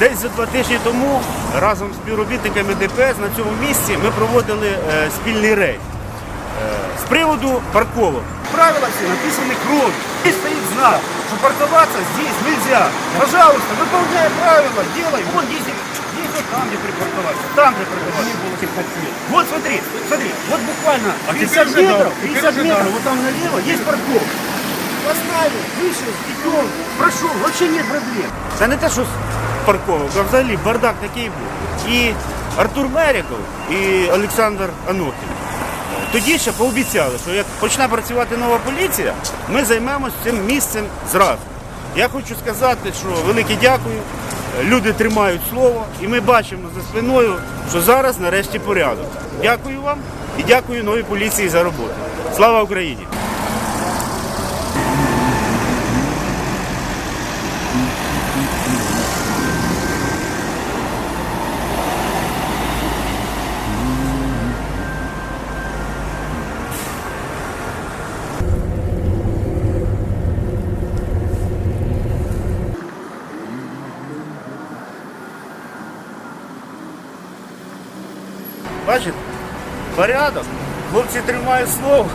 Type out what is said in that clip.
Десь за два тижні тому разом з співробітниками ДПС на цьому місці ми проводили е, спільний рейд. Е, з приводу парковок. Правила всі написані кров'ю. Здесь стоит знак, что парковаться здесь нельзя. Пожалуйста, выполняй правила, делай. Вон есть вот там, где припарковаться, там, где припарковаться. Вот смотри, смотри, вот буквально 50 теперь метров, 50 же метров, вот там налево есть парковка. Поставил, вышел, идем, прошел, вообще нет проблем. Це не те, що парковок, а взагалі бардак такий був. І Артур Меріков, і Олександр Анохін. Тоді ще пообіцяли, що як почне працювати нова поліція, ми займемось цим місцем зразу. Я хочу сказати, що велике дякую. Люди тримають слово, і ми бачимо за спиною, що зараз нарешті порядок. Дякую вам і дякую новій поліції за роботу. Слава Україні! Бачите? Порядок. Хлопці тримають слово.